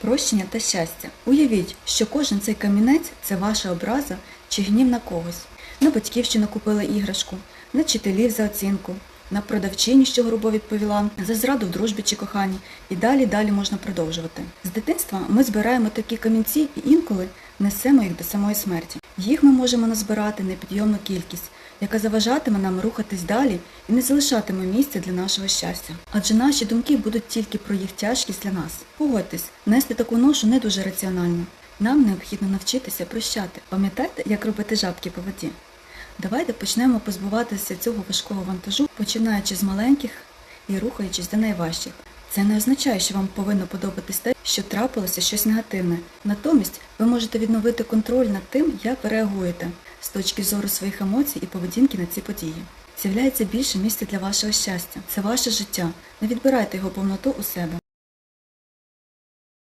Прощення та щастя. Уявіть, що кожен цей камінець це ваша образа чи гнів на когось. На батьківщину купили іграшку, на вчителів за оцінку, на продавчині, що грубо відповіла, за зраду в дружбі чи коханні. І далі далі можна продовжувати. З дитинства ми збираємо такі камінці і інколи несемо їх до самої смерті. Їх ми можемо назбирати непідйомну кількість, яка заважатиме нам рухатись далі і не залишатиме місця для нашого щастя. Адже наші думки будуть тільки про їх тяжкість для нас. Погодьтесь, нести таку ношу не дуже раціонально. Нам необхідно навчитися прощати. Пам'ятаєте, як робити жабки по воді? Давайте почнемо позбуватися цього важкого вантажу, починаючи з маленьких і рухаючись до найважчих. Це не означає, що вам повинно подобатись те, що трапилося щось негативне. Натомість ви можете відновити контроль над тим, як ви реагуєте з точки зору своїх емоцій і поведінки на ці події. З'являється більше місця для вашого щастя. Це ваше життя. Не відбирайте його повноту у себе.